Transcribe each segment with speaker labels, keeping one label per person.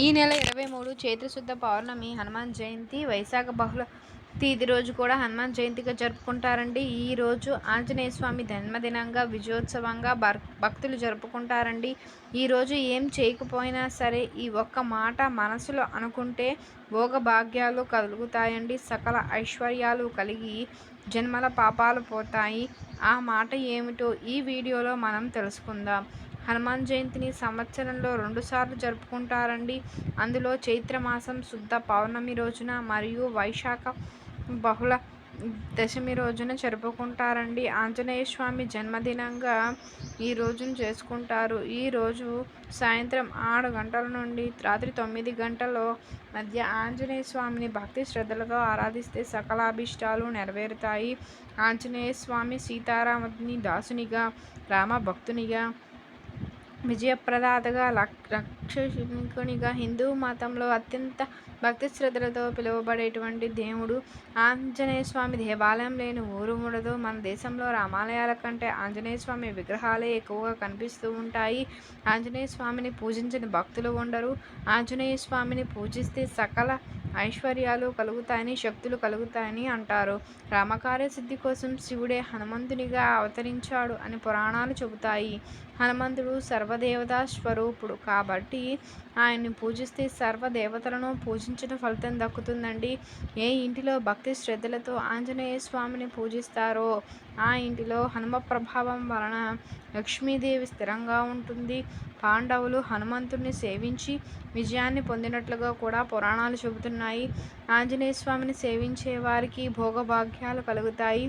Speaker 1: ఈ నెల ఇరవై మూడు చైత్రశుద్ధ పౌర్ణమి హనుమాన్ జయంతి వైశాఖ బహుళ తిథి రోజు కూడా హనుమాన్ జయంతిగా జరుపుకుంటారండి. ఈ రోజు ఆంజనేయ స్వామి జన్మదినంగా విజయోత్సవంగా భక్తులు జరుపుకుంటారండి. ఈరోజు ఏం చేయకపోయినా సరే ఈ ఒక్క మాట మనసులో అనుకుంటే భోగ భాగ్యాలు కలుగుతాయండి. సకల ఐశ్వర్యాలు కలిగి జన్మల పాపాలు పోతాయి. ఆ మాట ఏమిటో ఈ వీడియోలో మనం తెలుసుకుందాం. హనుమాన్ జయంతిని సంవత్సరంలో రెండుసార్లు జరుపుకుంటారండి. అందులో చైత్రమాసం శుద్ధ పౌర్ణమి రోజున మరియు వైశాఖ బహుళ దశమి రోజున జరుపుకుంటారండి. ఆంజనేయ స్వామి జన్మదినంగా ఈ రోజును చేసుకుంటారు. ఈ రోజు సాయంత్రం ఆరు గంటల నుండి రాత్రి తొమ్మిది గంటల మధ్య ఆంజనేయ స్వామిని భక్తి శ్రద్ధలతో ఆరాధిస్తే సకలాభిష్టాలు నెరవేరుతాయి. ఆంజనేయ స్వామి సీతారాముని దాసునిగా రామ భక్తునిగా విజయప్రదాతగా రక్షకునిగా హిందూ మతంలో అత్యంత భక్తి శ్రద్ధలతో పిలువబడేటువంటి దేవుడు ఆంజనేయ స్వామి. దేవాలయం లేని ఊరు ఉండదు మన దేశంలో రామాలయాల కంటే ఆంజనేయ స్వామి విగ్రహాలే ఎక్కువగా కనిపిస్తూ ఉంటాయి. ఆంజనేయ స్వామిని పూజించని భక్తులు ఉండరు. ఆంజనేయ స్వామిని పూజిస్తే సకల ఐశ్వర్యాలు కలుగుతాయని శక్తులు కలుగుతాయని అంటారు. రామకార్య సిద్ధి కోసం శివుడే హనుమంతునిగా అవతరించాడు అని పురాణాలు చెబుతాయి. హనుమంతుడు సర్వదేవతా స్వరూపుడు కాబట్టి ఆయన్ని పూజిస్తే సర్వ దేవతలను పూజించిన ఫలితం దక్కుతుందండి. ఏ ఇంటిలో భక్తి శ్రద్ధలతో ఆంజనేయ స్వామిని పూజిస్తారో ఆ ఇంటిలో హనుమ ప్రభావం వలన లక్ష్మీదేవి స్థిరంగా ఉంటుంది. పాండవులు హనుమంతుడిని సేవించి విజయాన్ని పొందినట్లుగా కూడా పురాణాలు చెబుతున్నాయి. ఆంజనేయ స్వామిని సేవించే వారికి భోగభాగ్యాలు కలుగుతాయి.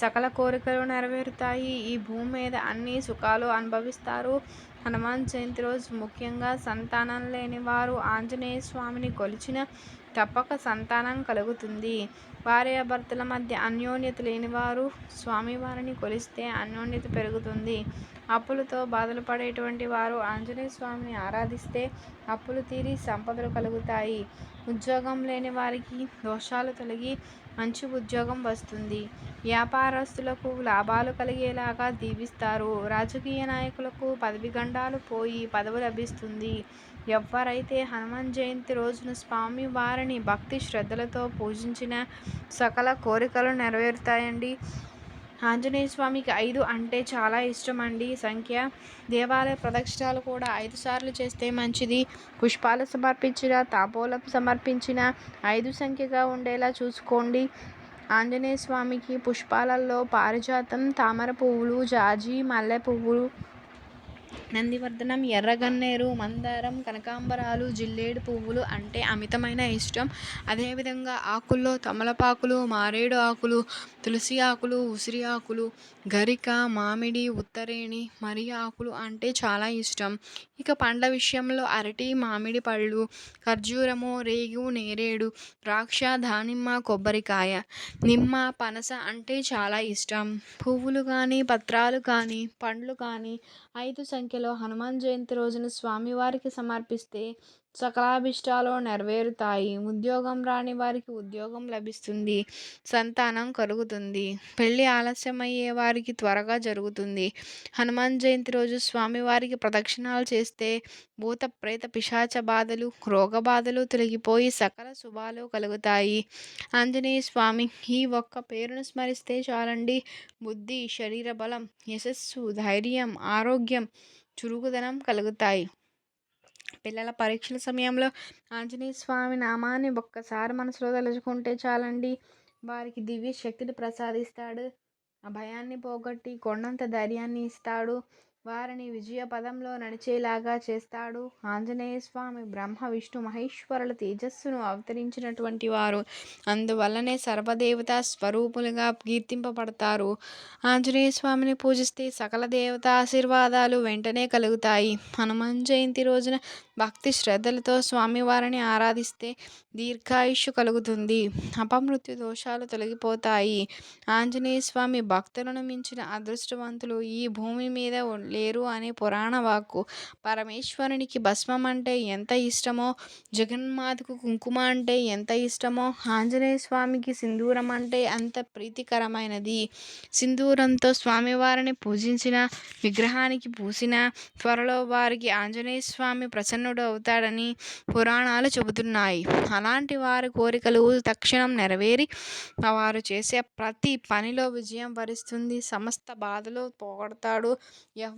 Speaker 1: సకల కోరికలు నెరవేరుతాయి. ఈ భూమి మీద అన్ని సుఖాలు అనుభవిస్తారు. హనుమాన్ జయంతి రోజు ముఖ్యంగా సంతానం లేని వారు ఆంజనేయ స్వామిని కొలిచిన తప్పక సంతానం కలుగుతుంది. భార్యాభర్తల మధ్య అన్యోన్యత లేనివారు స్వామివారిని కొలిస్తే అన్యోన్యత పెరుగుతుంది. అప్పులతో బాధలు పడేటువంటి వారు ఆంజనేయ స్వామిని ఆరాధిస్తే అప్పులు తీరి సంపదలు కలుగుతాయి. ఉద్యోగం లేని వారికి దోషాలు తొలగి మంచి ఉద్యోగం వస్తుంది. వ్యాపారస్తులకు లాభాలు కలిగేలాగా దీవిస్తారు. రాజకీయ నాయకులకు పదవి గండాలు పోయి పదవి లభిస్తుంది. ఎవరైతే హనుమాన్ జయంతి రోజున స్వామి వారిని భక్తి శ్రద్ధలతో పూజించిన సకల కోరికలు నెరవేరుతాయండి. ఆంజనేయ స్వామికి ఐదు అంటే చాలా ఇష్టం అండి సంఖ్య దేవాలయ ప్రదక్షిణాలు కూడా ఐదు సార్లు చేస్తే మంచిది. పుష్పాలు సమర్పించిన తాపోలం సమర్పించిన ఐదు సంఖ్యగా ఉండేలా చూసుకోండి. ఆంజనేయ స్వామికి పుష్పాలలో పారిజాతం తామర పువ్వులు జాజి మల్లె పువ్వులు నందివర్ధనం ఎర్రగన్నేరు మందారం కనకాంబరాలు జిల్లేడు పువ్వులు అంటే అమితమైన ఇష్టం. అదేవిధంగా ఆకుల్లో తమలపాకులు మారేడు ఆకులు తులసి ఆకులు ఉసిరి ఆకులు గరిక మామిడి ఉత్తరేణి మరి ఆకులు అంటే చాలా ఇష్టం. ఇక పండ్ల విషయంలో అరటి మామిడి పళ్ళు ఖర్జూరము రేగు నేరేడు ద్రాక్ష దానిమ్మ కొబ్బరికాయ నిమ్మ పనస అంటే చాలా ఇష్టం. పువ్వులు కానీ పత్రాలు కానీ పండ్లు కానీ ఐదు సంఖ్యలో హనుమాన్ జయంతి రోజున స్వామివారికి సమర్పిస్తే సకలాభిష్టాలు నెరవేరుతాయి. ఉద్యోగం రాని వారికి ఉద్యోగం లభిస్తుంది. సంతానం కలుగుతుంది. పెళ్ళి ఆలస్యమయ్యే వారికి త్వరగా జరుగుతుంది. హనుమాన్ జయంతి రోజు స్వామివారికి ప్రదక్షిణాలు చేస్తే భూత ప్రేత పిశాచ బాధలు రోగ బాధలు తొలగిపోయి సకల శుభాలు కలుగుతాయి. ఆంజనేయ స్వామి ఈ ఒక్క పేరును స్మరిస్తే చాలండి. బుద్ధి శరీర బలం యశస్సు ధైర్యం ఆరోగ్యం చురుకుదనం కలుగుతాయి. పిల్లల పరీక్షల సమయంలో ఆంజనేయ స్వామి నామాన్ని ఒక్కసారి మనసులో తలుచుకుంటే చాలండి. వారికి దివ్య శక్తిని ప్రసాదిస్తాడు. ఆ భయాన్ని పోగొట్టి కొండంత ధైర్యాన్ని ఇస్తాడు. వారిని విజయపదంలో నడిచేలాగా చేస్తాడు. ఆంజనేయ స్వామి బ్రహ్మ విష్ణు మహేశ్వరుల తేజస్సును అవతరించినటువంటి వారు. అందువల్లనే సర్వదేవతా స్వరూపులుగా కీర్తింపబడతారు. ఆంజనేయ స్వామిని పూజిస్తే సకల దేవత ఆశీర్వాదాలు వెంటనే కలుగుతాయి. హనుమాన్ జయంతి రోజున భక్తి శ్రద్ధలతో స్వామివారిని ఆరాధిస్తే దీర్ఘాయుష్యు కలుగుతుంది. అపమృత్యు దోషాలు తొలగిపోతాయి. ఆంజనేయ స్వామి భక్తులను మించిన అదృష్టవంతులు ఈ భూమి మీద లేరు అనే పురాణ వాక్కు. పరమేశ్వరునికి భస్మం అంటే ఎంత ఇష్టమో జగన్మాతకు కుంకుమ అంటే ఎంత ఇష్టమో ఆంజనేయ స్వామికి సింధూరం అంటే అంత ప్రీతికరమైనది. సింధూరంతో స్వామివారిని పూజించిన విగ్రహానికి పూసిన త్వరలో వారికి ఆంజనేయ స్వామి ప్రసన్నుడు అవుతాడని పురాణాలు చెబుతున్నాయి. అలాంటి వారి కోరికలు తక్షణం నెరవేరి వారు చేసే ప్రతి పనిలో విజయం వరిస్తుంది. సమస్త బాధలు పోగొడతాడు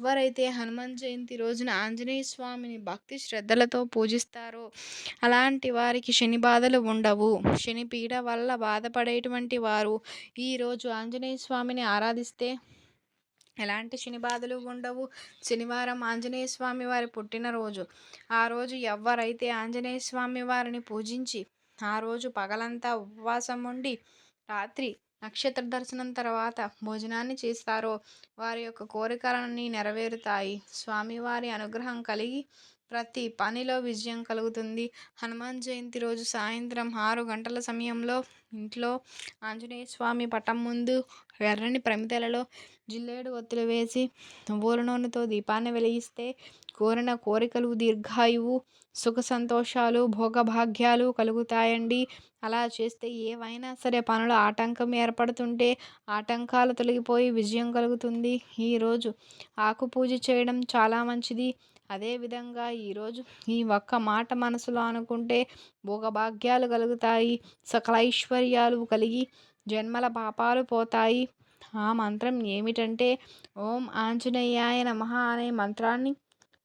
Speaker 1: ఎవరైతే హనుమాన్ జయంతి రోజున ఆంజనేయ స్వామిని భక్తి శ్రద్ధలతో పూజిస్తారో అలాంటి వారికి శని బాధలు ఉండవు. శని పీడ వల్ల బాధపడేటువంటి వారు ఈరోజు ఆంజనేయ స్వామిని ఆరాధిస్తే ఎలాంటి శని బాధలు ఉండవు. శనివారం ఆంజనేయ స్వామి వారి పుట్టినరోజు. ఆ రోజు ఎవరైతే ఆంజనేయ స్వామి వారిని పూజించి ఆ రోజు పగలంతా ఉపవాసం ఉండి రాత్రి నక్షత్ర దర్శనం తర్వాత భోజనాన్ని చేస్తారో వారి యొక్క కోరికలన్నీ నెరవేరుతాయి. స్వామివారి అనుగ్రహం కలిగి ప్రతి పనిలో విజయం కలుగుతుంది. హనుమాన్ జయంతి రోజు సాయంత్రం ఆరు గంటల సమయంలో ఇంట్లో ఆంజనేయ స్వామి పటం ముందు ఎర్రని ప్రమిదలలో జిల్లేడు ఒత్తులు వేసి నువ్వుల నూనెతో దీపాన్ని వెలిగిస్తే కోరిన కోరికలు దీర్ఘాయువు సుఖ సంతోషాలు భోగభాగ్యాలు కలుగుతాయండి. అలా చేస్తే ఏవైనా సరే పనులు ఆటంకం ఏర్పడుతుంటే ఆటంకాలు తొలగిపోయి విజయం కలుగుతుంది. ఈరోజు ఆకు పూజ చేయడం చాలా మంచిది. అదేవిధంగా ఈరోజు ఈ ఒక్క మాట మనసులో అనుకుంటే భోగభాగ్యాలు కలుగుతాయి సకల ఐశ్వర్యాలు కలిగి జన్మల పాపాలు పోతాయి. ఆ మంత్రం ఏమిటంటే ఓం ఆంజనేయాయ నమ అనే మంత్రాన్ని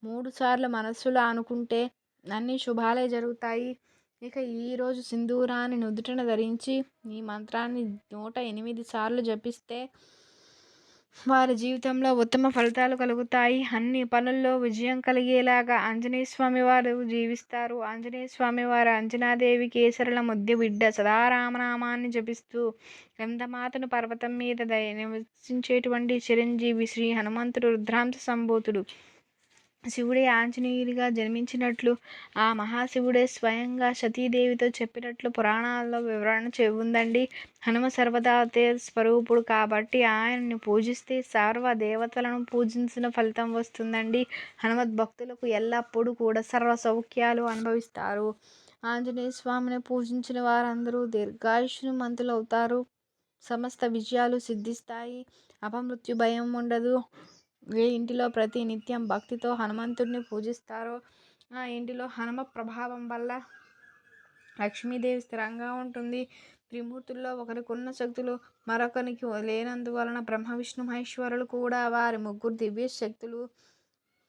Speaker 1: మూడుసార్లు మనస్సులో అనుకుంటే అన్ని శుభాలే జరుగుతాయి. ఇక ఈరోజు సింధూరాన్ని నుదుటన ధరించి ఈ మంత్రాన్ని నూట ఎనిమిది సార్లు జపిస్తే వారి జీవితంలో ఉత్తమ ఫలితాలు కలుగుతాయి. అన్ని పనుల్లో విజయం కలిగేలాగా ఆంజనేయ స్వామి వారు జీవిస్తారు. ఆంజనేయ స్వామి వారు అంజనాదేవి కేసరుల ముద్దు బిడ్డ సదారామనామాన్ని జపిస్తూ గంధమాతను పర్వతం మీద నివసించేటువంటి చిరంజీవి శ్రీ హనుమంతుడు రుద్రాంశ సంభూతుడు శివుడే ఆంజనేయుడిగా జన్మించినట్లు ఆ మహాశివుడే స్వయంగా సతీదేవితో చెప్పినట్లు పురాణాల్లో వివరణ ఉందండి హనుమ సర్వదాతే స్వరూపుడు కాబట్టి ఆయన్ని పూజిస్తే సర్వ దేవతలను పూజించిన ఫలితం వస్తుందండి. హనుమద్ భక్తులకు ఎల్లప్పుడూ కూడా సర్వ సౌఖ్యాలు అనుభవిస్తారు. ఆంజనేయ స్వామిని పూజించిన వారందరూ దీర్ఘాయుష్ను మంతులవుతారు. సమస్త విజయాలు సిద్ధిస్తాయి. అపమృత్యు భయం ఉండదు. ఏ ఇంటిలో ప్రతి నిత్యం భక్తితో హనుమంతుడిని పూజిస్తారో ఆ ఇంటిలో హనుమ ప్రభావం వల్ల లక్ష్మీదేవి స్థిరంగా ఉంటుంది. త్రిమూర్తుల్లో ఒకరికున్న శక్తులు మరొకరికి లేనందువలన బ్రహ్మ విష్ణు మహేశ్వరులు కూడా వారి ముగ్గురు దివ్య శక్తులు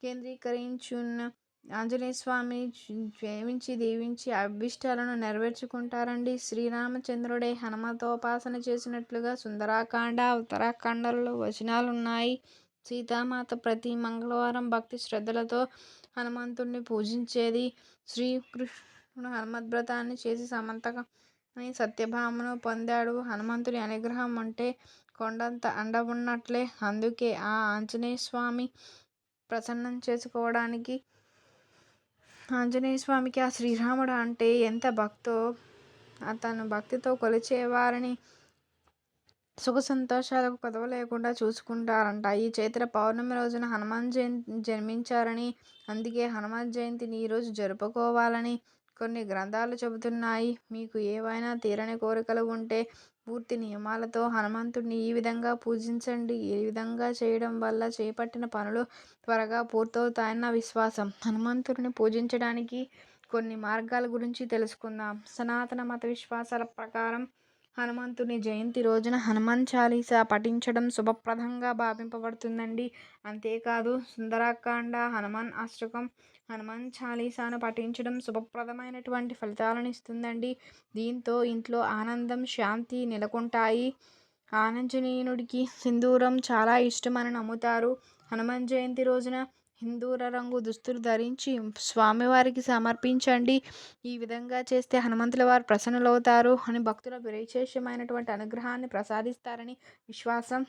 Speaker 1: కేంద్రీకరించున్న ఆంజనేయ స్వామి ప్రేమించి దీవించి అభిష్టాలను నెరవేర్చుకుంటారండి. శ్రీరామచంద్రుడే హనుమతోపాసన చేసినట్లుగా సుందరాకాండ ఉత్తరాఖండలో వచనాలు ఉన్నాయి సీతామాత ప్రతి మంగళవారం భక్తి శ్రద్ధలతో హనుమంతుడిని పూజించేది. శ్రీకృష్ణుడు హనుమద్వ్రతాన్ని చేసి సమంతకని సత్యభామను పొందాడు. హనుమంతుడి అనుగ్రహం అంటే కొండంత అండ ఉన్నట్లే. అందుకే ఆ ఆంజనేయ స్వామి ప్రసన్నం చేసుకోవడానికి ఆంజనేయ స్వామికి ఆ శ్రీరాముడు అంటే ఎంత భక్తో అతను భక్తితో కొలిచేవారని సుఖ సంతోషాలకు కొదవ లేకుండా చూసుకుంటారంట. ఈ చైత్ర పౌర్ణమి రోజున హనుమాన్ జయంతి జన్మించారని అందుకే హనుమాన్ జయంతిని ఈరోజు జరుపుకోవాలని కొన్ని గ్రంథాలు చెబుతున్నాయి. మీకు ఏవైనా తీరని కోరికలు ఉంటే పూర్తి నియమాలతో హనుమంతుడిని ఈ విధంగా పూజించండి. ఈ విధంగా చేయడం వల్ల చేపట్టిన పనులు త్వరగా పూర్తవుతాయన్న విశ్వాసం. హనుమంతుడిని పూజించడానికి కొన్ని మార్గాల గురించి తెలుసుకుందాం. సనాతన మత విశ్వాసాల ప్రకారం హనుమంతుని జయంతి రోజున హనుమాన్ చాలీసా పఠించడం శుభప్రదంగా భావింపబడుతుందండి. అంతేకాదు సుందరాకాండ హనుమాన్ అష్టకం హనుమాన్ చాలీసాను పఠించడం శుభప్రదమైనటువంటి ఫలితాలను ఇస్తుందండి. దీంతో ఇంట్లో ఆనందం శాంతి నెలకొంటాయి. ఆనంజనేయునికి సింధూరం చాలా ఇష్టమని నమ్ముతారు. హనుమాన్ జయంతి రోజున హిందూర రంగు దుస్తులు ధరించి స్వామివారికి సమర్పించండి. ఈ విధంగా చేస్తే హనుమంతుల వారు ప్రసన్నులవుతారు అని భక్తుల విశేషమైనటువంటి అనుగ్రహాన్ని ప్రసాదిస్తారని విశ్వాసం.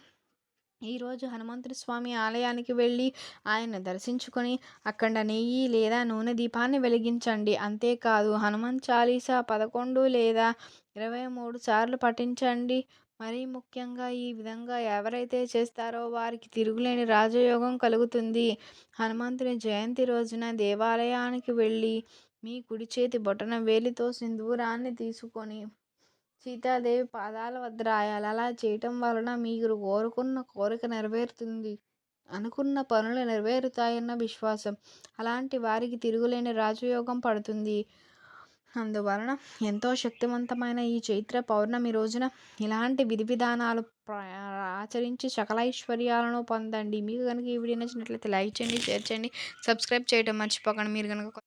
Speaker 1: ఈరోజు హనుమంతుడి స్వామి ఆలయానికి వెళ్ళి ఆయన దర్శించుకొని అక్కడ నెయ్యి లేదా నూనె దీపాన్ని వెలిగించండి. అంతేకాదు హనుమాన్ చాలీసా పదకొండు లేదా ఇరవై మూడు సార్లు పఠించండి. మరీ ముఖ్యంగా ఈ విధంగా ఎవరైతే చేస్తారో వారికి తిరుగులేని రాజయోగం కలుగుతుంది. హనుమంతుని జయంతి రోజున దేవాలయానికి వెళ్ళి మీ కుడి చేతి బొటన వేలితో సింధూరాన్ని తీసుకొని సీతాదేవి పాదాల వద్ద రాయాలి. అలా చేయటం వలన మీరు కోరుకున్న కోరిక నెరవేరుతుంది. అనుకున్న పనులు నెరవేరుతాయన్న విశ్వాసం. అలాంటి వారికి తిరుగులేని రాజయోగం పడుతుంది. అందువలన ఎంతో శక్తివంతమైన ఈ చైత్ర పౌర్ణమి రోజున ఇలాంటి విధి విధానాలు ఆచరించి సకల ఐశ్వర్యాలను పొందండి. మీకు కనుక ఈ వీడియో నచ్చినట్లయితే లైక్ చేయండి షేర్ చేయండి సబ్స్క్రైబ్ చేయడం మర్చిపోకండి. మీరు కనుక